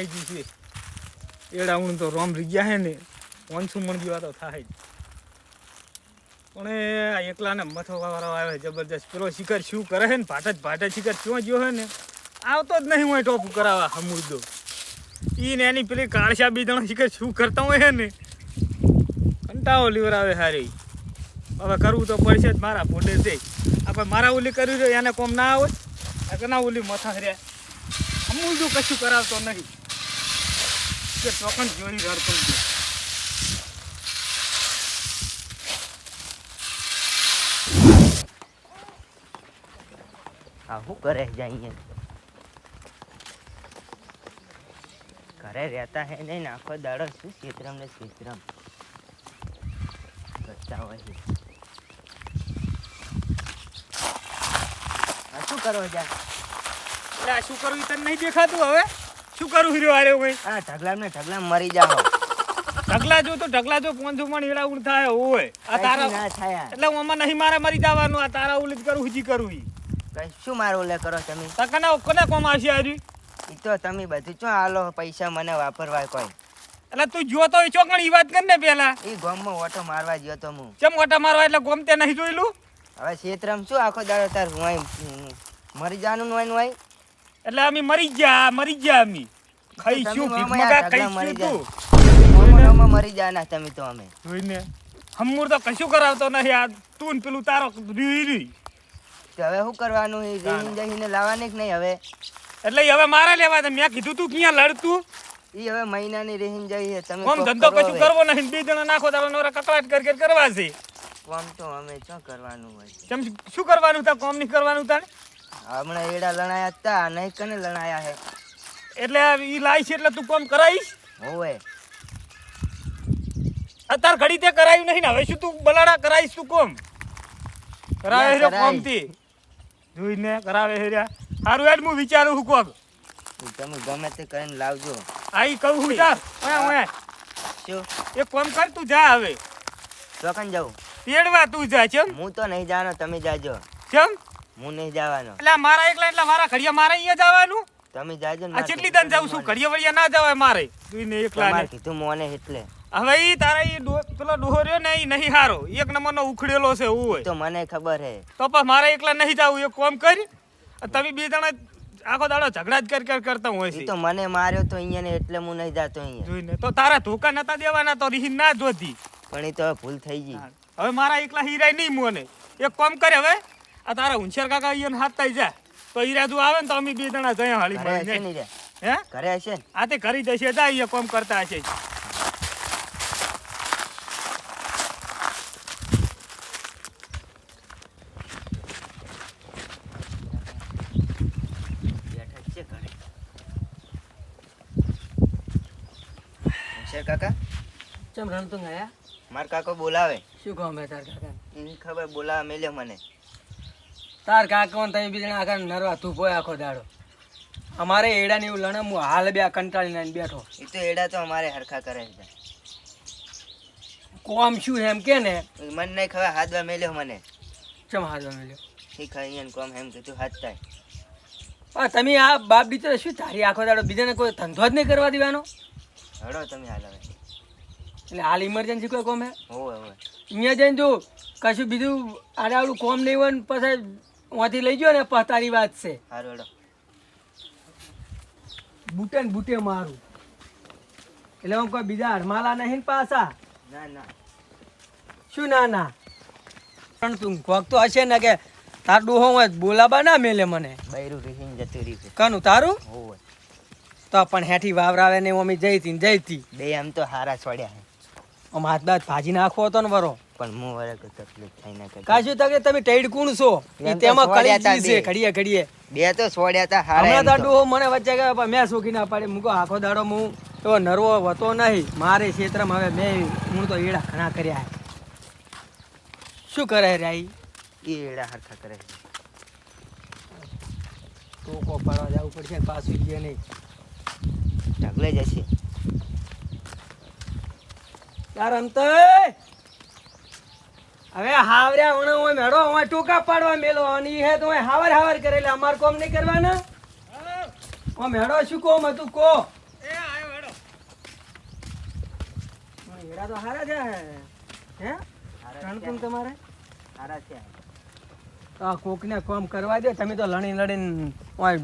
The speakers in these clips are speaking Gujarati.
આવી ગઈ છે. એડા હું તો રોમ રીગ્યા ગયા હે ને પાંચસો મણગી તો થાય પણ આ એકલાને મથો વાળો આવે, જબરજસ્ત. પેલો શિખર શું કરે છે ને, ભાટ ભાટ જ શિખર શું ગયો હે ને? આવતો જ નહીં હોય ટોપ કરાવવા હમુરદો ઈ ને એની પેલી કાળશા બી જણા શિકાર શું કરતા હોય હે ને? કંટાળો લીવરાવે હારી. હવે કરવું તો પડશે જ મારા પોતે જઈ આપણે મારા ઓલી કર્યું છે, એને કોમ ના આવે આ ના ઓલી મથા રહ્યા અમૂલનું કશું કરાવતો નહીં. કે ચોકન જોઈ રડતો પણ નહીં. હા શું કરે છે અહીંયા? ઘરે રહેતા હે નહીં નાખો આખો દાડો શું ક્ષેત્રમ ને ક્ષેત્રમ કરતા હોય છે. શું કરો જા આ શું કરવું તને નહીં દેખાતું હવે? શું કરવું હીરો હારે ભાઈ? આ ઢગલા ને ઢગલા મરી જાઓ. ઢગલા જો તો ઢગલા જો પોંધું પણ એડા ઉડ થાય ઓય. આ તારા ના થાય? એટલે હું આમાં નહીં મારે મરી જવાનું આ તારા જ કરું હજી કરું ઈ. કઈ શું મારો લે કરો તમે? તકને કોને કોમ આવશે હારી ઈ તો તમે બધું ચો આલો પૈસા મને વાપરવા કોઈ. એટલે તું જોતો હોય ચોકણ ઈ વાત કર ને પેલા. ઈ ગામમાં ઓટો મારવા ગયો તો હું. કેમ ઓટા મારવા? એટલે ગોમતે નહીં જોયેલું? હવે ક્ષેત્રમ શું આખો દાડો તાર હું મરી જાનું હોય ને હોય? એટલે અમે મરી ગયા મરી ગયા અમે. ખાઈ શું ભીખમગા ખાઈ શું તું? મરી જાના તમે તો અમે. જોઈને હમુર તો કશું કરાવતો નહીં આ તું ને પેલું તારો રીવી રી હવે શું કરવાનું? એ જઈને જઈને લાવવાની કે નહીં હવે? એટલે હવે મારે લેવા મેં કીધું તું ક્યાં લડતું? ઈ હવે મહિનાની રેહીને જઈએ. તમે કોમ ધંધો કશું કરવો નહીં. બે જણા નાખો તારો નવરા કકડાટ કર કર કરવા છે. કોમ તો અમે શું કરવાનું હોય? તેમ શું કરવાનું તા? કોમ નહીં કરવાનું તારે હમણાં એડા લણાયા હતા નહીં કને લણાયા હે. એટલે ઈ લાઈ છે એટલે તું કોમ કરાવીશ હોવે. અત્યાર ઘડી તે કરાયું નહીં ને હવે શું તું બલાડા કરાઈશ તું કોમ? કરાવે ના, હેર્યો કોમથી જોઈને કરાવે હેર્યા સારું યાર હું વિચારું હું કોક. તમે ગમે તે કરીને લાવજો. આઈ કહું હું જા. ઓય ઓય. શું? એક કોમ કર તું જા હવે. ચોકન જાઉં. તેડવા તું જા ચમ. હું તો નહીં જાનો તમે જાજો. ચમ. હું નહીં જવાનો. એટલે મારા એકલા એટલે મારા ઘડિયા મારે અહીંયા જવાનું? તમે જાજો ને આ કેટલી તને જાઉં છું? ઘડિયા વળિયા ના જવાય મારે. તું એકલા તમારે કીધું મોને એટલે. હવે ઈ તારા ઈ પેલો ડોહર્યો ને ઈ નહીં હારો. એક નંબરનો ઉખડેલો છે હું તો મને ખબર હે. તો પણ મારે એકલા નહીં જાવું એક કોમ કરી. તમે બે જણા આખો દાડો ઝઘડા જ કર કર કરતા હોય છે. તો મને માર્યો તો અહીંયા ને એટલે હું નહીં જાતો અહીંયા. જોઈને. તો તારા ધોકા નતા દેવાના તો રીહી ના જોતી પણ ઈ તો ભૂલ થઈ ગઈ. હવે મારા એકલા હીરાય નહીં મોને. એક કોમ કરે હવે. આ તારા હુંશિયાર કાકા ઈયન હાથ થઈ જાય તો ઈ રાજુ આવે ને તો અમે બે જણા જયા હાલી મળીને. ને હે? ઘરે હશે ને? આ તે કરી જશે જા ઈ કોમ કરતા હશે. બેઠા છે ઘરે. હોશિયાર કાકા? ચમ રમતું ગયા માર કાકો બોલાવે. શું કહો મેં તાર કાકા ખબર બોલાવે મેલ્યો મને. તાર કાકો તમે બીજા આખા નરવા તું પોય આખો દાડો. અમારે એડાની એવું લણે હું હાલ બે કંટાળીને બેઠો. એ તો એડા તો અમારે હરખા કરે છે. કોમ શું એમ કે ને? મન નહીં ખબર હાથવા મેલ્યો મને. ચમ હાજર મળ્યો શીખ અહીંયા કોમ એમ કીધું હાથ થાય આ તમે આ બાપ દીકરો શું તારી આખો દાડો બીજાને કોઈ ધંધો જ નહીં કરવા દેવાનો? હડો તમે હાલ હવે. એટલે હાલ ઇમરજન્સી કોઈ કોમ હે? હોવે હોય અહીંયા જઈને જો કશું બીજું આડે આવડું કોમ નહીં હોય ને પછી ત્યાંથી લઈ ગયો ને પછી તારી વાત છે. બૂટે ને બૂટે મારું. એટલે હું કોઈ બીજા હરમાલા નહીં પાછા? ના ના. શું ના ના? પણ તું કોક તો હશે ને કે તાર ડોહો હોય બોલાબા ના મેલે મને. બૈરું રીહીને જતું રહ્યું કનું તારું? હોય તો પણ હેઠી વાવરાવે ને મમ્મી જઈતી ને જઈતી. બે આમ તો હારા છોડ્યા આમ હાથ બાદ ભાજી નાખવો હતો ને વરો. પણ મો વાળા કોઈ તકલીફ થઈ ના કે કાશું તકે તમે ટેડ કુણ છો? ઈ તેમાં કળી જી છે? ઘડીએ ઘડીએ. બે તો છોડ્યા તા હારે હમણાં. ડોહો મને વચ્ચે કે મેં શોખી ના પાડે. મુકો આખો દાડો હું તો નરવો હતો નહીં. મારે ક્ષેત્રમાં હવે મેં હું તો ઈડા ઘણા કર્યા શું કરે રાઈ? ઈ એડા હરખા કરે ટોકો પાડવા જવું પડશે પાછું ઈએ નહીં. ઢગલે જશે. તાર અંતે હવે હાવર્યા વણો હોય મેળો હોય ટૂંકા પાડવા મેલો. અને હે તો હાવર હાવર કરેલા અમાર કોમ નહીં કરવાના? આમ મેળો શું કોમ હતું? કો. એ આયો તો હારા છે. હે? રણકુમ તમારે? હારા છે. આ કોકને કોમ કરવા દે. તમે તો લણી લડીને ઓય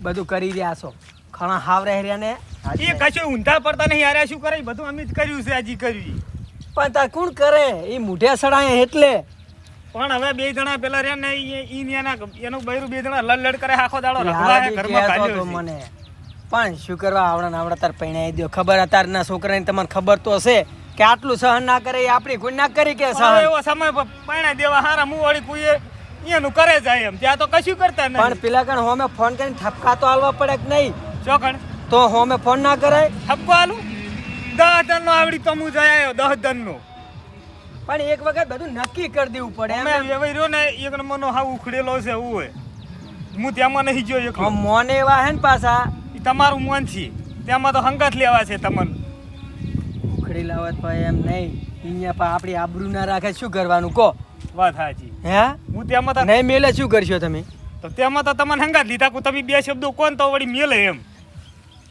બધું કરી રહ્યા છો. ખણા હાવરે હેર્યા ને. એ કશું ઊંધા પડતા નહીં. યાર શું કરે? બધું અમે જ કર્યું છે હજી કર્યું પણ તા કોણ કરે એ મુઢે સડાય એટલે. પણ હવે બે જણા પેલા રહ્યા ને ઈ- એના એનું બૈરું બે જણા લડ લડ કરે આખો દાડો રખવા હે, ઘરમાં કાઢ્યો મને. પણ શું કરવા આવડે ને આવડા તાર પૈણાઈ દો ખબર અતારના છોકરાને તમને ખબર તો હશે કે આટલું સહન ના કરે એ આપણી કોઈ ના કરી કે પણ સહન? એવો સમય પર દેવા હારા મું વળી કુઈએ એનું કરે જાય એમ. ત્યાં તો કશું કરતા પણ નહીં પેલા કણ હોમે ફોન કરીને ઠપકા તો આલવા પડે કે નહીં? ચોકણ તો હોમે ફોન ના કરાય? ઠપકો આલું? દસ ધન નો આવડી તો હું જઈ આવ્યો દસ ધન નો પણ એક વખત બધું નક્કી કરી દેવું પડે એમ. અમે વેવાઈ રહ્યો ને એક નંબરનો હાવ ઉખડેલો છે એવું હોય. હું તેમાં નહીં ગયો એકલો. મોને એવા હે ને પાછા. તમારું મન છે. તેમાં તો હંગાત લેવા છે તમને. ઉખડી લાવત ભાઈ એમ નહીં. અહીંયા પણ આપણી આબરૂ ના રાખે શું કરવાનું? કો વાત સાચી હે? હું તેમાં તો નહીં મેલે શું કરશો તમે? તો તેમાં તો તમને હંગાત લીધા કો. તમે બે શબ્દો કોણ તો વળી મેલે એમ.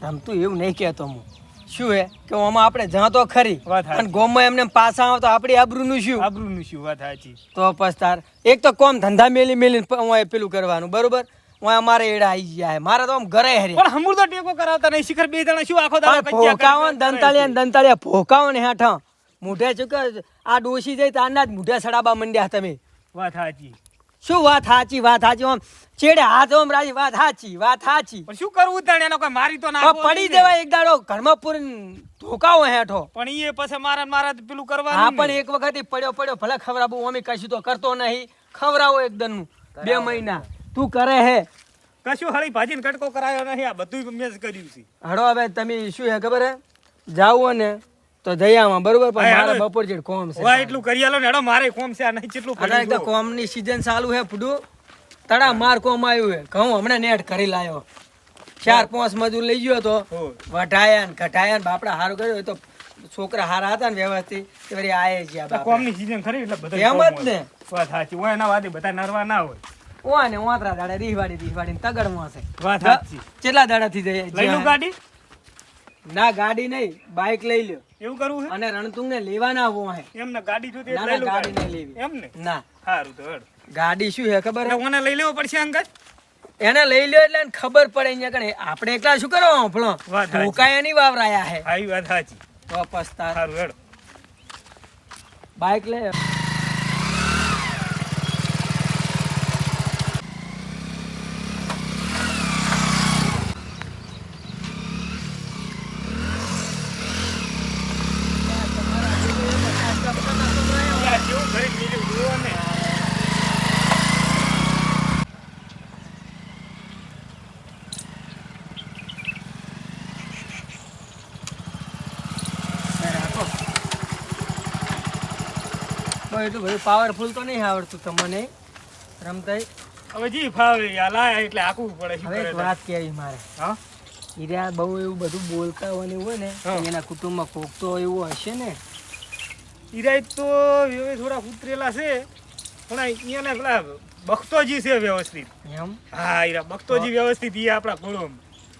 આમ તું એવું નહીં કહેતો હું. શું હે? કે આમાં આપણે જાતો ખરી. અને ગોમાં એમને પાછા આવો તો આપણી આબરૂનું શું? આબરૂનું શું વાત સાચી. તો પસ્તાર એક તો કોમ ધંધા મેલી મેલી હું પેલું કરવાનું બરોબર? હું અમારે એડા આવી ગયા હે. મારે તો આમ ઘરે હરી પણ હમુર તો ટેકો કરાવતા નહીં. શિખર બે જણા શું આખો દાડો પણ કજિયા ભોકાવો ને કરે? દંતાળિયા ને દંતાળિયા. ભોકાવો ને હેઠા મૂઢે ચૂકે આ ડોસી જઈ આના જ મૂઢે સડાબા મંડ્યા તમે. વાત સાચી. શું વાત સાચી વાત સાચી. આમ ચેડે હાથ ઓમ રાજી વાત સાચી વાત સાચી. પણ શું કરવું તને એનો કોઈ મારી તો ના પડી દેવાય એક દાડો ઘરમાં પૂરીને ધોકાવો હેઠો. પણ એ પછી મારા મારા પેલું કરવાનું હા પણ એક વખત પડ્યો પડ્યો ભલે ખવડાવું અમે કશું તો કરતો નહીં. ખવડાવો એકદમનું બે મહિના. તું કરે હે. કશું હળી ભાજીને કટકો કરાયો નહીં આ બધું મેં કર્યું છે. હડો હવે તમે શું હે ખબર હે? જાઓ ને તો જઈ બરોબર? પણ મારે બપોર જેડ કોમ છે વાહ એટલું કરી આલો ને એડો મારે કોમ છે આ નહીં કેટલું પડ્યું એક કોમની સીઝન ચાલુ હે ફૂડુ. તડા માર કોમ આવ્યું હે કહું હમણાં નેટ કરી લાયો. ચાર પાંચ મજૂર લઈ ગયો તો વઢાયા ને ઘટાયા ને બાપડા હારું કર્યો તો છોકરા હારા હતા ને વ્યવસ્થિત. તે વળી આયે ગયા બાપડા. કોમની season ખરી એટલે બધા એમ જ ને. વાત સાચી. હોય એના વાદે બધા નરવા ના હોય. ઓ ને ઓતરા દાડે રીહવાડી રીહવાડી ને તગડમાં છે વાત સાચી. કેટલા દાડા થી જાય લઈ લઉં ગાડી. ના ગાડી નહીં બાઇક લઈ લ્યો. એવું કરવું છે? અને રણતુંગ ને લેવાના આવવું હે. એમને ગાડી જોતી ના ના ગાડી નહીં લેવી. એમને ના? સારું તો હેડ. ગાડી શું હે? ખબર ઓને લઈ લેવો પડશે અંગત એને લઈ લ્યો એટલે ખબર પડે અહીંયા કણે આપણે એકલા શું કરવા આપણો વાત એની વાવરાયા હે. આવી વાત સાચી. તો પસ્તાર સારું હેડ. બાઇક લે યાર, જેવું ઘરે મેલ્યું જુઓ ને બહુ એટલું બધું પાવરફુલ તો નહીં આવડતું તમને? રમતાય હવે જી ફાવે લાયા એટલે આકવું પડે હવે એક વાત કહેવી મારે. હા? હીરા બહુ એવું બધું બોલતા હોય ને એવું હોય ને એના કુટુંબમાં કોક તો એવું હશે ને. હિરાય તો હવે થોડા ઉતરેલા છે પણ અહીંયાના પેલા બખતોજી છે વ્યવસ્થિત. એમ? હા હીરા બખતોજી વ્યવસ્થિત એ આપણા ઘોડો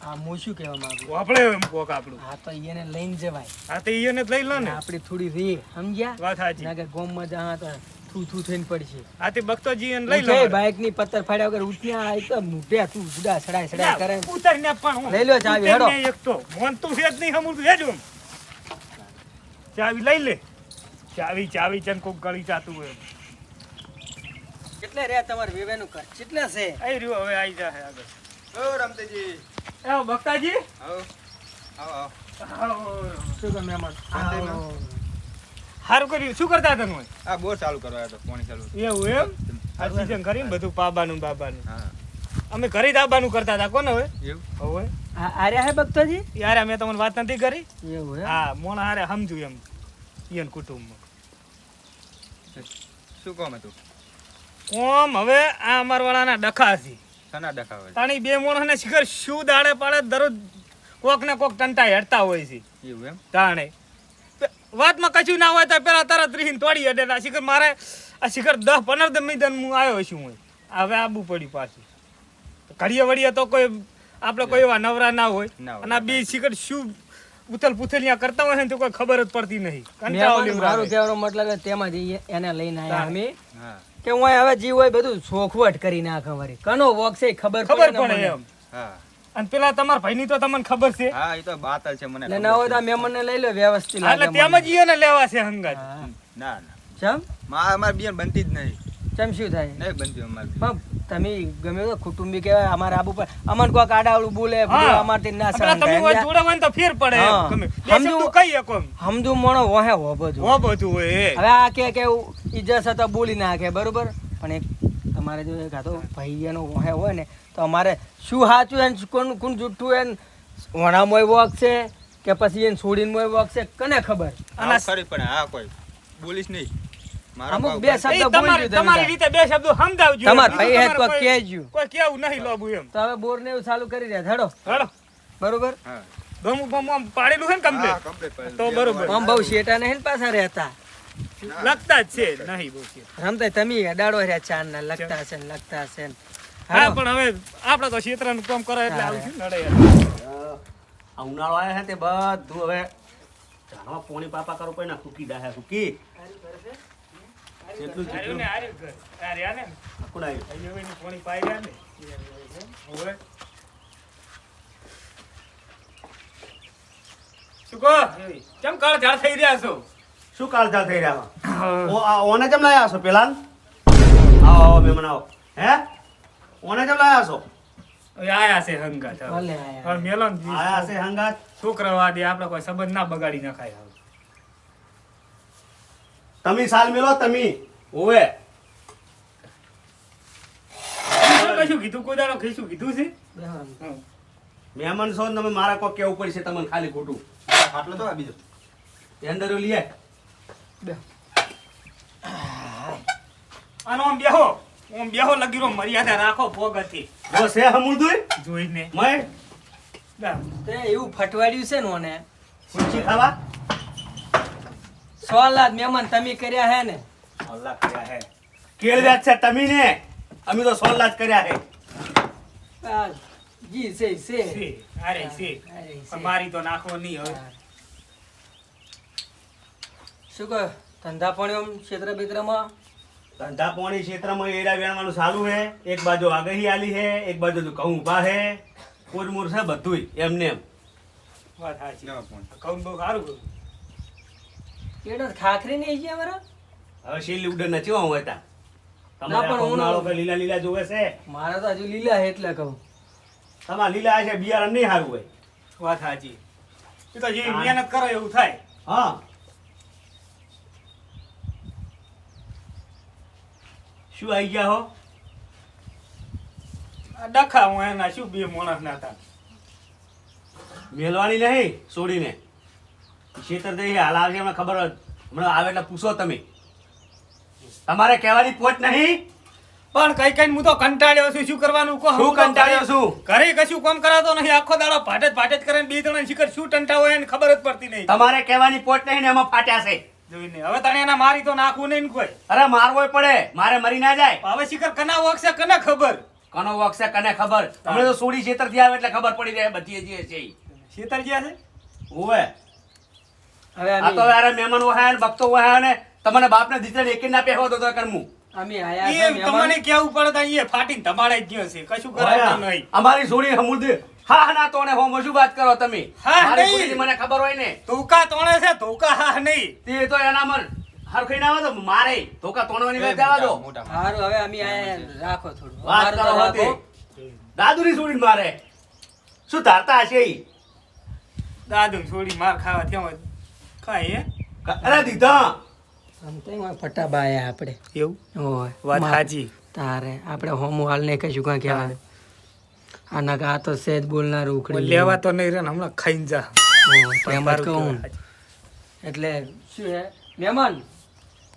આ હું શું કહેવા માંગુ આપણે એમ કોક આપણું. હા તો એને લઈને જવાય. હા તો જ લઈ લો ને. આપણી થોડી રે સમજ્યા? વાત સાચી. નાગર ગોમમાં જહા તો થૂ થૂ થઈને પડશે. હા તે બખતોજી એને લઈ લો. બાઇકની પત્તર ફાડ્યા વગર ઉઠ્યા આ તો મુઢે તું ઉડા સડાય સડાય કરે. ઉતરને પણ હું લઈ લો ચાવી, હેડો. એક તો. મોન તું છે જ નહીં હમું તું હેજો ચાવી લઈ લે. ચાવી ચાવી ચન કોક ગળી જાતું હોય. કેટલે રે તમારે વેવેનું ઘર? કેટલા છે? આઈ રહ્યો હવે આઈ જાહે આગળ. ઓ રમતેજી આવો બખતાજી આવો આવો આવો. શું મહેમાન સારું કર્યું. શું કરતા હતા તમે? આ બોર ચાલુ કરવા પાણી ચાલુ. એવું એમ? આ સીઝન કરીને બધું પાબાનું ને બાબાનું. હા. અમે ઘરે દાબાનું કરતા હતા. કોને હવે? એવું? હવે. આ આર્યા હે ભક્તોજી યાર મેં તમને વાત નથી કરી. એવું હા મોણ હારે સમજુ એમ ઈયન કુટુંબમાં. શું કામ હતું? કોમ હવે આ અમારવાળાના ડખા છે. સના દેખાવે તાણી બે મોણસને શિખર શું દાડે પાડે દરરોજ કોક ને કોક ટંટા હેડતા હોય છે. એવું એમ? તાણે. વાતમાં કશું ના હોય તો પેલા તરત રીહીને તોડી હેડે આ શિખર મારે આ શિખર દસ પંદર દમી દન હું આવ્યો છું હું. હવે આબુ પડ્યું પાછું. ઘડીએ વળીએ તો કોઈ આપણે કોઈ એવા નવરા ના હોય. અને આ બે શિખર શું ઉથલ પુથલિયા કરતા હોય ને તો કોઈ ખબર જ પડતી નહીં. કંટાળો મહેમાન કહેવાનો મતલબ તેમાં જઈએ એને લઈને આવ્યા અમે. હા. કે હું હવે જીવ હોય બધું સોખવટ કરી નાખે વળી. કનો વોક છે ખબર ખબર પડે. એમ. હા. અને પેલા તમારા ભાઈ ની તો તમને ખબર છે. હા એ તો બાતલ છે મને ના હોય તો મેમન ને લઈ લો વ્યવસ્થિત એટલે તેમ. જ ઈયોને લેવા છે હંગાત. ના ના. ચમ? માં અમારે બેન બનતી જ નહીં. ચમ શું થાય? નહીં બનતી અમારે પણ તમે ગમે તો કુટુંબી કહેવાય અમારે આબુ પર અમન કોક આડાવડું બોલે. અમારથી ના સહન તમે કોઈ હોય સમજ્યા? જોડે હોય ને તો ફેર પડે. સમજુ- કઈ એક સમજુ મોણો વહે હો બધું. હો બધું હોય હવે આ કે કે ઇજ્જત હતા બોલી નાખે બરોબર? પણ એક તમારે જો એક આતો ભાઈ એનો વહે હોય ને તો અમારે શું સાચું એને કોણ કોણ જુઠ્ઠું એને વણામોય વોક છે કે પછી એને છોડીને મોય વોક છે કને ખબર? અને ખરી પણ હા કોઈ. બોલીશ નહીં. અમુક ભાવ બે શબ્દ તમારી તમારી રીતે બે શબ્દો સમજાવજો તમાર ભાઈ હે તો કોઈ- કોઈ કેવું નહીં લોબુ એમ. તો હવે બોર ને એવું ચાલુ કરી રહ્યા હેડો. હાલો બરોબર? હા. ગમું ગમું આમ પાડેલું છે ને હા કમ્પ્લીટ તો બરોબર. આમ બહુ શેટા નહીં પાછા રહેતા. લગતા જ છે. નહીં બહુ રમતા તમે અડાડો રહ્યા ચાર ના લગતા હશે ને. લગતા હશે હા પણ હવે આપણે તો ક્ષેત્રનું કામ કરે એટલે આવું નડે આ ઉનાળો આવ્યા છે તે બધું હવે પોણી પાપા કરો પડે ને ફૂકી દાહે ફૂકી. જેટલું હાર્યું હાર્યું ઘર. આ રહ્યા ને? આવ્યું? ભાઈઓ એની પોણી પાઈ ને? હવે. શું કહો? કેમ કાળ ઝાડ થઈ રહ્યા છો? શું કાળઝાળ થઈ રહ્યા ઓને કેમ લાયા છો પેલા આવો આવો મહેમાન આવો. હે? ઓને કેમ લાયા છો? આયા છે હંગાત મેલન આયા. છે હંગાત. છોકરા વાદે આપણે કોઈ સંબંધ ના બગાડી નખાય. તમે સાલ મેલો તમે. ઓવે. કશું કીધું કોઈ દાડો કશું કીધું છે? મહેમાન છો ને તમે મારા કોઈ કેવું પડશે તમને ખાલી ખોટું. આટલો તો આ બીજો. અંદર લ્યો. લીએ આનો આમ બેહો. આમ બેહો લગીરો મર્યાદા રાખો ભોગ હતી જો છે હમુદુય જોઈને. મય? બા. તે એવું ફટવાડ્યું છે ને ઓને. કુલચી ખાવા? સોલાદ મહેમાન તમે કર્યા હે ને? અલ્લાહ કર્યા હે. કેળવ્યા છે તમે ને અમે તો જ કર્યા હે. જી સે છે. અરે સે મારી તો નાખવો નહીં હવે. શું કહો? ધંધા પાણી ક્ષેત્ર બિત્રમાં? ધંધા પાણી ક્ષેત્રમાં એડા વેણવાનું સારું હે. એક બાજુ આગહી આલી હે એક બાજુ તો કહું ઊભા હે. કોરમોર છે બધુંય એમને એમ. વાત સાચી. કહું બહુ સારું કેડા ખાખરી નહીં ગયા મારા હવે શીલી ઉડર ના ચેવા હોય તા ના, પણ ઉનાળો કે લીલા લીલા જોવે છે? મારા તો હજુ લીલા હે એટલે કહું. તમારે લીલા છે બિયારણ નહીં સારું હોય. વાત સાચી. એ તો જે હા. મહેનત કરો એવું થાય. હા. શું આવી ગયા હો? આ ડખા હું એના શું બે માણસ ના હતા? મેલવાની નહીં છોડીને ખેતર હાલ આવશે હમણાં ખબર હમણાં આવે એટલે પૂછો તમે. તમારે કહેવાની પોચ નહીં. પણ કઈ કઈ હું તો કંટાળ્યો છું. શું કરવાનું? કહો શું કંટાળ્યો છું? ઘરે કશું કામ કરાતો નહીં આખો દાડો ફાટે ફાટે જ કરે બે ત્રણ શિખર શું ટંટા હોય એને ખબર જ પડતી નહીં. તમારે કહેવાની પોચ નહીં ને એમાં ફાટ્યા છે. જોઈને. હવે તને એના મારી તો નાખવું નહીં કોઈ. અરે મારવો પડે. મારે મરી ના જાય. હવે શિખર કના વખશે કને ખબર? કનો વખશે કને ખબર? હમણાં તો સોડી છેતરથી આવે એટલે ખબર પડી જાય. બધી જે છે ઈ. જ્યાં છે? ઓવે હવે આ તો યાર મહેમાન વહાયા ને ભક્તો વહાયા ને તમને બાપને દીકરા એકે ના પહેવા દો તો કરમું. અમે આયા છે મહેમાન. તમને કેવું પડે તો એ ફાટીને ધમાડાઈ જ ગયો છે. કશું કરાતું નહીં. અમારી સોડી હમુદ હા હા ના હો વાત કરો તમે. હા, નહીં. મને ખબર હોય ને. ધોકા તોણે છે ધોકા હા નહીં. તે તો એના મન હરખઈ ના આવે તો મારે. ધોકા તોણવાની વાત જવા દો. સારું હવે અમે આયા રાખો થોડું. વાત કરો રાખો. દાદુની સોડીને મારે. શું ધારતા હશે ઈ? દાદુ છોડી માર ખાવા ત્યાં અરે દીધા. આપણે. એવું? ઓય વાત સાચી. તારે આપણે હોમું હાલ ને કશું કાંઈ કહેવાનું. આના કા આ તો સેજ બોલનાર ઉખડી લેવા તો નહીં રે હમણાં ખાઈ જા. એમ જ કહું. એટલે શું હે? મહેમાન?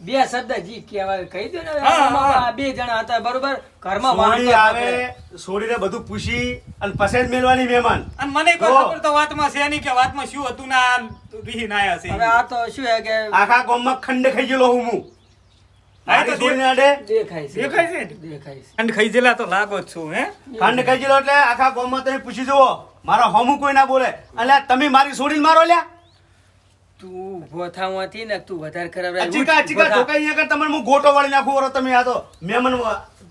બે શબ્દ જી કહેવાય. કહી દો ને બે જણા હતા બરોબર? ઘરમાં વાહન આવે છોડીને સોડીને બધું પૂછી અને પછી મેળવાની મેલવાની મહેમાન. અને મને કોઈ ખબર તો વાતમાં છે નહીં કે વાતમાં શું હતું ના રીહીને આયા છે. હવે આ તો શું હે કે આખા ગામમાં ખંડ ખાઈ ગયેલો હું હું. મારી છોડીને અડે દેખાય છે. દેખાય છે ને? દેખાય છે. ખંડ ખાઈ તો લાગો જ છું હે? ખંડ ખાઈ ગયેલો એટલે આખા ગામમાં તમે પૂછી જુઓ. મારા હમું કોઈ ના બોલે. અલ્યા તમે મારી છોડીને મારો લ્યા. તું ઊભો થાવાથી ને તું વધારે ખરાબ રહે. ચીકા ચીકા ધોકા અહીંયા કર તમને હું ગોટો વાળી નાખું વરો તમે આ તો મહેમાન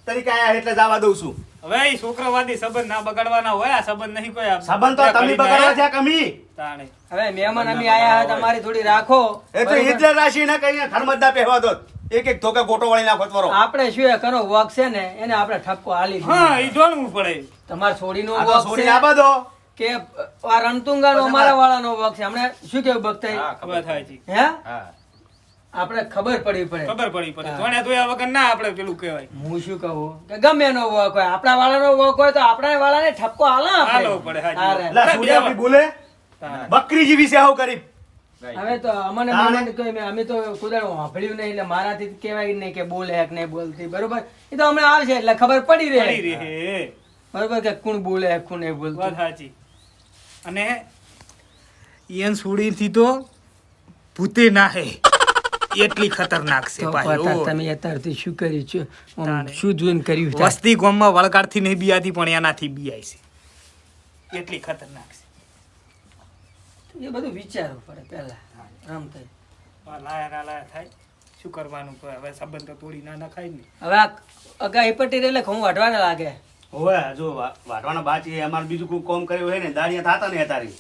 તરીકે આયા એટલે જવા દઉં છું. હવે છોકરાવાદી સંબંધ ના બગાડવાના હોય આ સંબંધ નહીં કોઈ સંબંધ તો તમે બગાડવા છે કમી. તાણે. હવે મહેમાન અમે આયા હતા તમારી થોડી રાખો. એ તો? ઇજ્જત રાશિ ને કઈ ધર્મદા પહેવા દો. એક એક ધોકા ગોટો વાળી નાખો તવરો વરો આપણે શું એ કરો વોક છે ને એને આપણે ઠપકો આલી. હા એ જોણવું પડે. તમાર છોડીનો તો છોડી આબા દો. કે આ રણતુંગાનો અમારા વાળાનો વોક છે. હમણે શું કેવું ભક્તાઈ ખબર ખબર થાય છે હે. આપણે ખબર પડી પડે. ખબર પડી. પડે. જોણ્યા જોયા વગર ના આપણે પેલું કહેવાય. હું શું કહું? કે ગમે એનો વોક હોય. આપણા વાળાનો વોક હોય તો આપણા વાળાને ઠપકો આલા આપણે. પડે, હાજી. લા બોલે? બકરી જેવી છે આવું કરી હવે તો અમને તાણે. કોઈ મેં- અમે તો કુદર સાંભળ્યું નહીં એટલે મારાથી કહેવાય નહીં કે બોલે કે નહીં બોલતી. બરોબર? એ તો હમણાં આવશે એટલે ખબર પડી પડી રહે. બરોબર કે કોણ બોલે કોણ નહીં વાત સાચી અને ઈયન સુડીથી તો ભૂતે ના હે એટલી ખતરનાક છે ભાઈ તમે અત્યારથી શું કર્યું છે? શું જોઈને કર્યું? વસ્તી ગામમાં વળગાડથી નહીં બિયાતી પણ એનાથી બિયાય છે. એટલી ખતરનાક છે. એ બધું વિચારવું પડે પહેલા. આમ થાય. લાયા લાયા થાય. શું કરવાનું? હવે સંબંધ તો તોડી ના નખાય ને. હવે અગાહી પટી એટલે હું વાઢવાને લાગે. હવે જો વા- વાટવાના બાચી અમારે બીજું કોઈ કોમ કર્યું હોય ને દાડિયા થતા ને તારી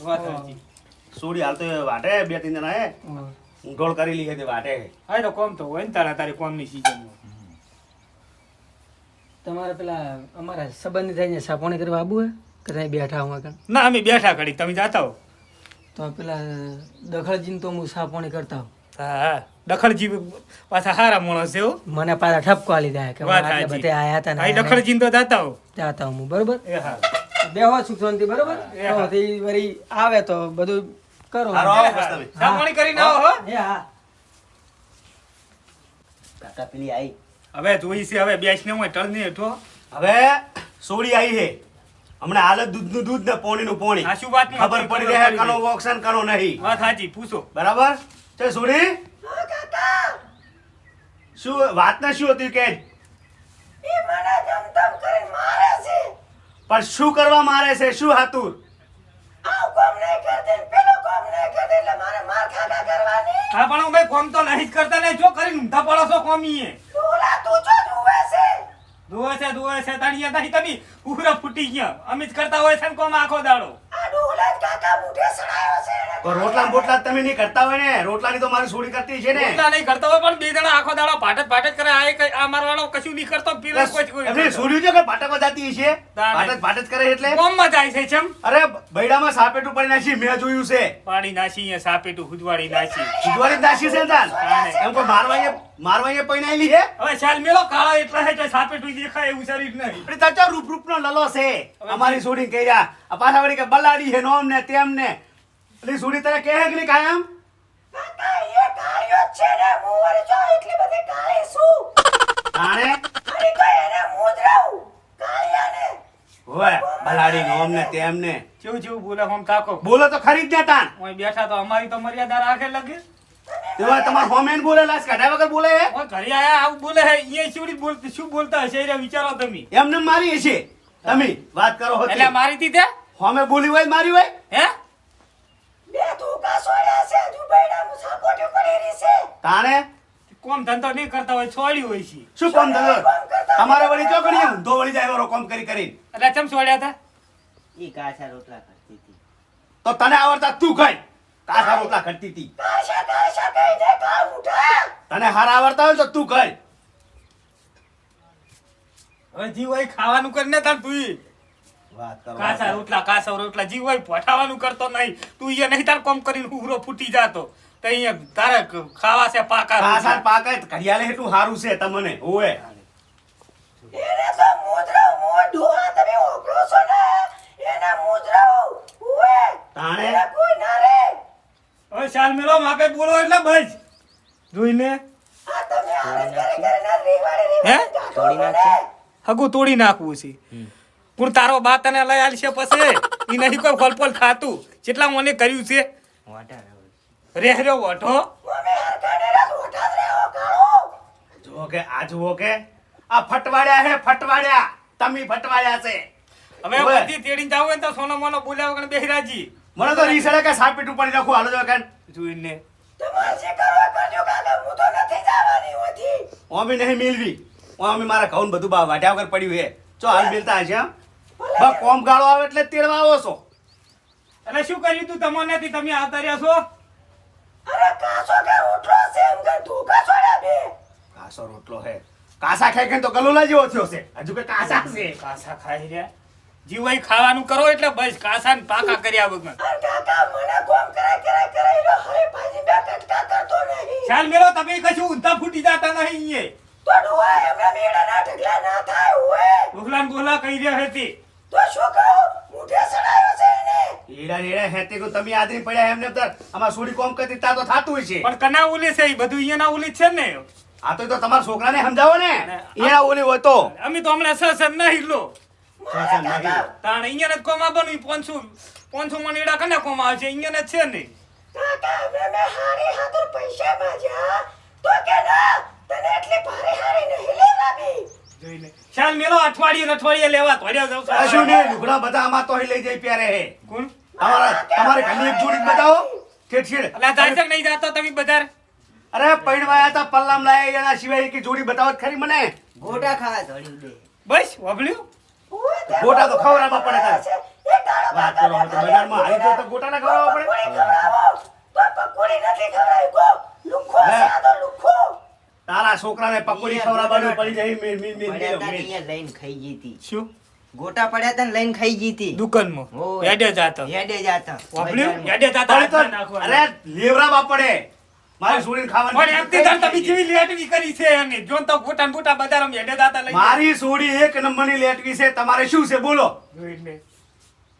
સોડી હાલ તો વાટે બે ત્રણ જણા હે. ઊંઘોળ કરી લીધી તે વાટે. હા તો કોમ તો હોય ને તારા તારી કોમની હોય. તમારે પેલા અમારા સંબંધી થઈને સાપોણી કરવા આવું હે? કે ત્યાં બેઠા હું આગળ ના અમે બેઠા કરી તમે જાતા હો. તો પેલા દખલજીને તો હું સાપોણી કરતા હોઉં. હા હા. દખલજી પાછા હારા માણસ છે મને પાછા ઠપકો આલી દે કે. બધે આયા હતા ને. દખલજી તો જાતા હો. જાતા હું બરોબર? એ હા. બેહો સુખ શાંતિ બરોબર? તો તે વરી આવે તો બધું કરો. હારો આવો બસ તમે સામણી કરીને આવો હો. એ હા. કાકા પેલી આઈ. હવે જોઈ છે હવે બેસ ને હું ટળની હેઠો. હવે સોડી આવી હે. હમણાં હાલ દૂધનું દૂધ ને પોણીનું પોણી. આ વાત ખબર પડી રહે કનો વોક્સન કનો નહીં. વાત સાચી પૂછો. બરાબર? છે સોડી શું વાત ને શું હતી કે? પણ શું કરવા મારે છે? શું હાતું? હા પણ હું ભાઈ કોમ તો નહીં જ કરતા ને. જો કરીને ઊંધા પડો છો કોમીએ. દુવે છે. ધોવે છે તાણીયા નહીં તમે ઉહરા ફૂટી ગયા. અમે જ કરતા હોય છે કોમ આખો દાડો. તો રોટલા બોટલા તમે નહીં કરતા હોય ને? રોટલાની તો મારી સોડી કરતી છે ને? એટલા નહીં કરતા હોય પણ બે જણા આખો દાડો ભાટ જ કરે. આ આ મારવાળો કશું નહીં કરતો પેલા કોઈ કોઈ એમને સોડ્યું છે કે ભાટકો જાતી છે તાને. ભાટ જ ભાટ જ કરે એટલે? કોમમાં જાય છે ચમ? અરે બૈડામાં સાપેટું પડી નાખી મેં જોયું છે. પાડી નાસી અહીંયા સાપેટું નાસી છે તાન. એમ કોઈ મારવાઈએ પૈણાયેલી છે? હવે ચાલ મેલો કાળો એટલા છે કે સાપેટું દેખાય એવું શરીર નહીં. અરે તાચો રૂપ રૂપનો લલો છે. અમારી સોડી કહ્યા આ પાછા વળી કે બલાડી છે નોમ ને તેમ ને. એટલે સોડી તને કહે કે નહીં કાયમ? તાણે? હોય બલાડી નોમ ને તેમ ને. જેવું જેવું બોલે હમ તાકો બોલો તો ખરી જ ને તાન ઓય બેઠા તો અમારી તો મર્યાદા રાખે લગે. તેવા તમાર હોમેન બોલે લાસ વગર બોલે હે? ઓય ઘરે આયા આવું બોલે હે એ શિવડી બોલતી શું બોલતા હશે? એ વિચારો તમે. એમને મારી છે તમે વાત કરો એટલે મારી તી તે? હોમે બોલી હોય તો મારી હોય? હે? તાણે? કોમ ધંધો નહીં કરતા હોય છોડ્યું હોય છે. શું કોમ ધંધો? તમારે વળી ચો કરી ઊંધો વળી જાય વાળો કોમ કરી કરી એટલે ચમ છોડ્યા હતા? ઈ કાસા રોટલા કરતી હતી. તો તને આવડતા તું ખાઈ કાસા રોટલા કરતી હતી. તને હાર આવડતા હોય તો તું ખાઈ હવે જીવ હોય ખાવાનું કરીને તાર તું કાસા રોટલા કાસા રોટલા જીવ હોય પઠાવાનું કરતો નહીં. તું અહીંયા નહીં તાર કોમ કરીને ઉરો ફૂટી જાતો. તો અહીંયા તારે ખાવા છે પાકા કાસા. પાકે ઘડિયાળે એટલું સારું છે તમને ઓએ. તાણે? હવે ચાલ મેલો માપે બોલો એટલે બસ. જોઈને હે? તોડી નાખશે? હગું તોડી નાખવું છે. પણ તારો બા તને લઈ આલશે પછી? ઈ નહીં કોઈ ફલફલ ખાતું. જેટલા મને કર્યું છે. વાટા રે રે વઠો જુઓ કે આ જુઓ કે આ ફટવાડ્યા હે ફટવાડ્યા. તમે ફટવાડ્યા છે. હવે બધી તેડીને જાવ ને તો સોનો મોનો બોલ્યા વગર બેહરાજી. મને તો રીસડે કે સાપીટ પીટું રાખું નાખું હાલો જો કે જોઈને. ઓમી નહીં મિલવી. ઓમી મારા ઘઉં બધું બા વાટ્યા વગર પડ્યું હે. ચો હાલ મિલતા હશે એમ બા કોમ ગાળો આવે એટલે તેડવા આવો છો. એટલે શું કર્યું તું? તમને થી તમે આવતા રહ્યા છો? કાસો રોટલો હે. કાસા ખાઈ ગઈ તો ગલુલા જેવો થયો છે. હજુ કે કાસા છે. કાસા ખાઈ રહ્યા. જીવાઈ ખાવાનું કરો એટલે બસ કાસા ને પાકા કર્યા વગર. ચાલ મેલો તમે કશું ઉંધા ફૂટી જાતા નહીં અહીંયા. ભૂખલા ને ગોલા કહી રહ્યા હતી એડા ઈડા હેતે કો તમે આદરી પડ્યા એમને તો અમાર સોડી કોમ કરતી તા તો થાતું હોય છે પણ કના ઉલી છે? બધું અહીંયા ના ઉલી છે ને. આ તો તો તમારા છોકરાને સમજાવો ને. એના ઓલી હોય તો. અમે તો હમણાં સર નહીં લો શાસન નહીં. તાણ અહીંયા જ કોમા બનવું પોંચું પોંચું મને એડા કને કોમા આવશે અહીંયા જ છે ને. જોઈને. ચાલ મેલો અઠવાડિયે ને અઠવાડિયે લેવા તોડ્યા જાવ કશું નહીં લુગડા બધા આમાં તો લઈ જઈ પ્યારે. હે કોણ? તમારા તમારે ખાલી એક જોડી બતાવો. ઠેઠ છેડ. અલા જાય છે નહીં જાતો તમે બજાર અરે પૈણવાયા તા પલ્લામ લાયા એના સિવાય એક જોડી બતાવો ખરી મને. ગોટા ખાવા દોડ્યું દે બસ વબલ્યું ગોટા તો ખવડાવવા પડે તારે. વાત કરો તો બજારમાં આવી તો ગોટા ના ખવરાવા પડે. છોકરાને પકોડી ખવડાવવાનું પડી જાય મિલ મિલ મિલ પડ્યા મિલ તા ને મિલ. અહીંયા લઈને ખાઈ જીતી શું? ગોટા પડ્યા તા ને લઈને ખાઈ ગઈ તી દુકાનમાં. હેડે જાતો. હેડે જાતો. વબલ્યું હેડે જાતો. અરે લેવરાવા પડે મારી ખાવાની પણ ખાવાની એમથી તાર તમે જેવી લેટવી કરી છે એને. જોન તો ગોટા ને ગોટા બજારમાં હેડે જાતા લઈ મારી સોડી એક નંબરની લેટવી છે. તમારે શું છે? બોલો. જોઈને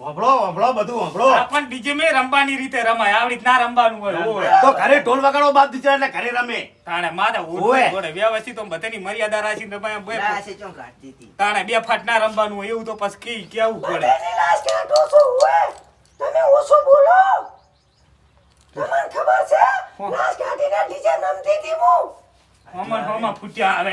હોભળો હોભળો બધું હોભળો પણ બીજે મેં રમવાની રીતે રમાય આવી રીતના રમવાનું હોય તો ઘરે ઢોલ વગાડો બાપ દીકરા એટલે ઘરે રમે. તાણે માથે ઓય. ઓળખે વ્યવસ્થિત તો બધાની મર્યાદા રાખીને રમાય બે ના, છે કાઢતી તી. તાણે બે ફાટ ના રમવાનું હોય એવું તો પછી કી કેવું હમણ ફૂટ્યા આવે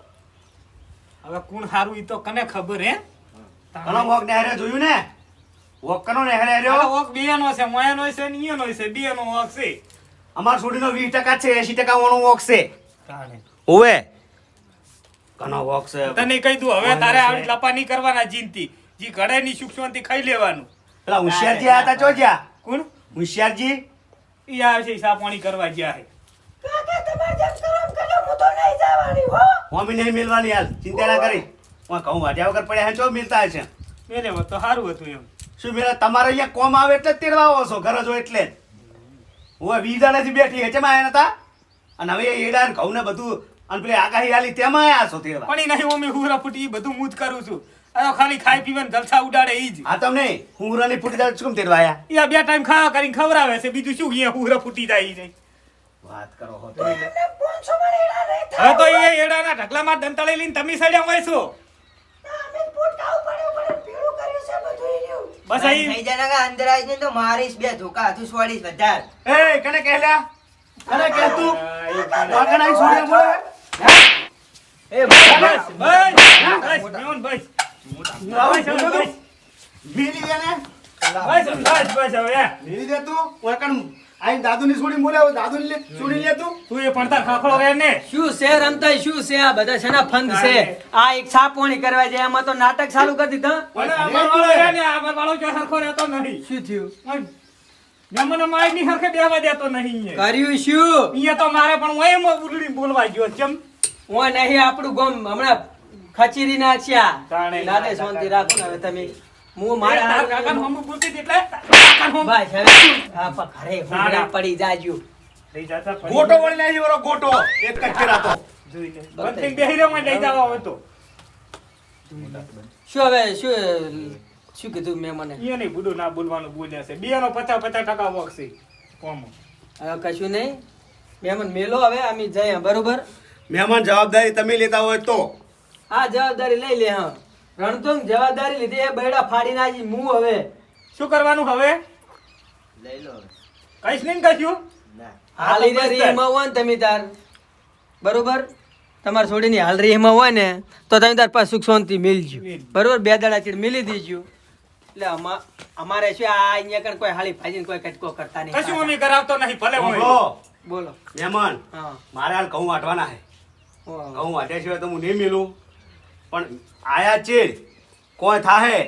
હવે કોણ હારું ઈ તો કને ખબર હે? કનો વોક ને હારે જોયું ને? વોક કનો ને હારે વોક બેનો છે મોયાનો છે ને ઈયોનો છે બેનો વોક છે. અમાર છોડીનો 20% છે 80% ઓનો વોક છે. તાણે. ઓવે. કનો વોક છે? તને કહી દઉં હવે તારે. આવી લપા નહીં કરવાના જીનતી જી ઘડે ની સુખ શાંતિ ખાઈ લેવાનું. પેલા હોશિયારજી આયા તા ચો કોણ? હોશિયારજી? ઈ આવે છે સા પાણી કરવા ગયા હે તો નહીં મિલવાની હાલ. ચિંતા ના કરી. હું કહું વાટ્યા વગર પડ્યા હે મિલતા હશે. મેલે હોત તો સારું હતું એમ. શું મેરા તમારે અહીંયા કોમ આવે એટલે જ તેડવા આવો છો ઘરે જો એટલે. જ હું વીજાનેથી બેઠી હેચેમાં આયા નતા? અને હવે એડા ને ઘઉં ને બધું અને પેલી આગાહી આલી તેમાં આયા છો તેડવા. પણ નહીં મમ્મી હુરા ફૂટી બધું હું જ કરું છું. અરે ખાલી ખાઈ પીવે જલસા ઉડાડે ઈ જ. હા તમને હુંરાની ફૂટી જાય શું તેડવા આયા? ઈ બે ટાઈમ ખાવા કરીને ખવડાવે છે બીજું શું અહીંયા હુરા ફૂટી જાય ઈ નહીં. વાત કરો હો તો. હવે તો એ એડાના ઢગલામાં દંતાળી લઈને તમે સડ્યા હોય છો બસ અહીં થઈ જાય ને કે અંદર આવીને તો મારીશ બે ધોકા હાથું છોડીશ વધારે. એ કને કહેલા? કને કહે તું? વાગણ આઈ છોડ્યા બોલે? એ બસ બસ બસ મેવન બસ બસ. બસ. હવે. મિલી દે તું. વાગણ આઈ દાદુની છોડી બોલે દાદુની છોડી લે તું. તું એ પડતા ખાખડો રહે ને શું છે રમતા શું છે? આ બધા શેના ફંદ છે. આ એક છાપોણી કરવા જાય એમાં તો નાટક ચાલુ કરી દીધા પણ અમર વાળો રે ને અમર વાળો કે સરખો રહેતો નહીં. શું થયું? મહેમાનો માયની હરખે બેહવા દેતો નહીં. કર્યું શું? અહીંયા તો મારે પણ હું એમ ઉલડીને બોલવા ગયો ચમ. હું નહીં આપણું ગમ હમણાં ખચીરી નાખ્યા તાણે શાંતિ રાખો ને હવે તમે. હું મારા તારા હારું- બોલતી એટલે બસ હવે આ પણ ઘરે પડી જાજો. લઈ જાતા ગોટો વળી લાવી વરો ગોટો. એક જ ફેરાતો જોઈ લે. બંધ બેહી રહ્યો મને લઈ જવા હોય તો. શું હવે શું શું કીધું મેં મને? નહીં બુડું ના બોલવાનું બોલ્યા છે. બે નો પચાસ પચાસ ટકા વોક છે કોમો. હવે કશું નહીં. મહેમાન મેલો હવે અમે જઈએ બરોબર? મહેમાન જવાબદારી તમે લેતા હોય તો. હા જવાબદારી લઈ લે હા. રણતુંગ જવાબદારી લીધી એ બૈડા ફાડી નાખી. હું હવે. શું કરવાનું હવે? લઈ લો કઈશ નહીં કશું? હાલી રીમાં હોય ને તમે તાર. બરોબર? તમારે છોડીને હાલ રીમાં હોય ને તો તમે તાર પાસે સુખ શાંતિ મિલજો. મિલ. બરોબર? બે દાડા ચીડ મિલી દીજો. એટલે અમા- અમારે શું આ અહીંયા કણ કોઈ હાલી ફાજીને કોઈ કટકો કરતા નહીં કશું અમે કરાવતો નહીં ભલે બોલો. મહેમાન મારે હાલ ઘઉં વાટવાના છે. હા. ઘઉં વાટ્યા સિવાય તો હું નહીં મિલું. પણ આયા છે કોઈ થાહે?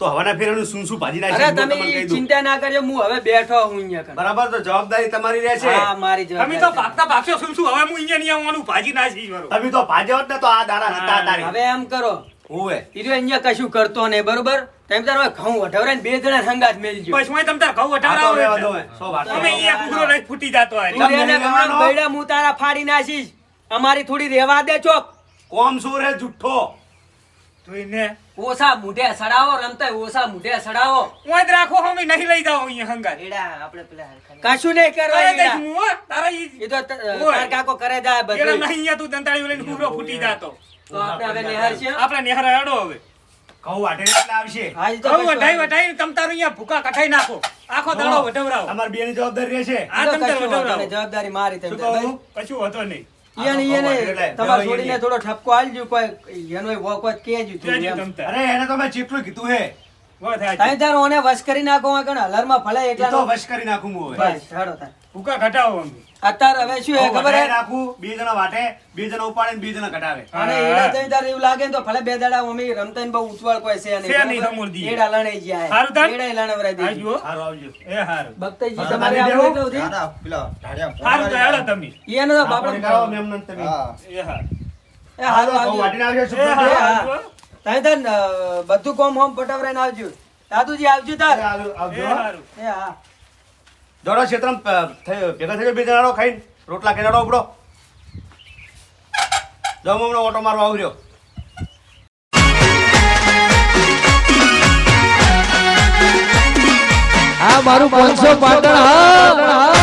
તો હવાના ફેરાનું શું શું ભાજી અરે નાખી તમે ચિંતા ના કરજો હું હવે બેઠો હું અહીંયા બરાબર તો જવાબદારી તમારી રહે છે. હા મારી તમે તો ભાગતા ભાગશો શું શું? હવે હું અહીંયા નહીં આવવાનું ભાજી ના છી તમે તો ભાજ્યો ને તો આ દાડા હતા તારી. હવે એમ કરો. હોવે. ઈરો અહીંયા કશું કરતો નહીં બરોબર? તમે તાર હવે ઘઉં વઢાવરાય ને બે જણા સંગાત મેલજો. તમ તાર ઘઉં આ રહેવા દો એટલે. હવે, સો વાત અમે અહીંયા કુકરો લઈ ફૂટી જાતો હારી. તું એને નહીં હમણાં લેવાનો? બૈડા હું તારા ફાડી નાખીશ. અમારી થોડી રેવા દે ચોક કોમ શું રે જુઠ્ઠો? જોઈને ઓસા મુઢે સડાવો રમતા ઓસા મુઢે સડાવો ઓય જ રાખો અમે નહીં લઈ જાવ અહીંયા હંગાત. એડા આપણે પેલા કાશું નહીં કરવા હો. તારા ઈ- એ તો તાર કાકો કરે જાય એડા બધું નહીં અહીંયા તું દંતાળી લઈને કુકરો ફૂટી જાતો. તો આપણે હવે નિહાળશે આપણે નેહર અડો હવે. કહું વાટે એટલે આવશે. હાજી તો કહું કશું વટાઈ વટાઈ તમ તારું અહીંયા ભૂકા કઠાઈ નાખો. આખો દાડો વઢવરાવો. અમાર બેની જવાબદારી રહેશે. આ તમ તાર વઢવરાવો. જવાબદારી મારી? ભાઈ. કશું હતો નહીં. એટલે છોડીને થોડો ઠપકો આલજો કોઈ એનો વોક વોક કે એમ. અરે એને તો મેં ચેટલું કીધું હે. છે. તમે તાર ઓને વશ કરી નાખો કણ હલરમાં એકલા તો વશ કરી નાખું હું હવે. બસ હેડો તાર. ભૂકા ઘટાવો અમે. અત્યારે હવે શું હે ખબર હે? રાખું બે જણા વાટે બે જણા ઉપાડે ને બે જણા ઘટાવે. અને એડા તાર એવું લાગે ને તો ભલે બે દાડા અમે રમતા ને બહુ ઉતવાળ કોઈ છે છે નહીં? એડા લણે જાય હારું તાર? એડા લણવરાઈ આ દેજો જુઓ. સારું આવજો. એ હારું. ભક્તજી તમારે આવો તો બેહો. ના, ના, પેલા ઢાળિયા હારું તો એડા તમે. કરાવો બાપડો મેમને તમે હા. એ હા એ હારું આવજો. વાટીને આવજો એ તાઈ. તાર બધું કોમ હોમ પટાવરાઈને આવજો. દાદુજી આવજો તાર. આવજો, આવજો એ હો. દોડો ક્ષેત્રમાં ભેગા થઈ જાઓ બે જણાનો ખાઈને, રોટલા અડો ઉપડો. જમો હમણાં ઓટો મારવા આવી રહ્યો. આ મારું પાંચસો પાટણ હા.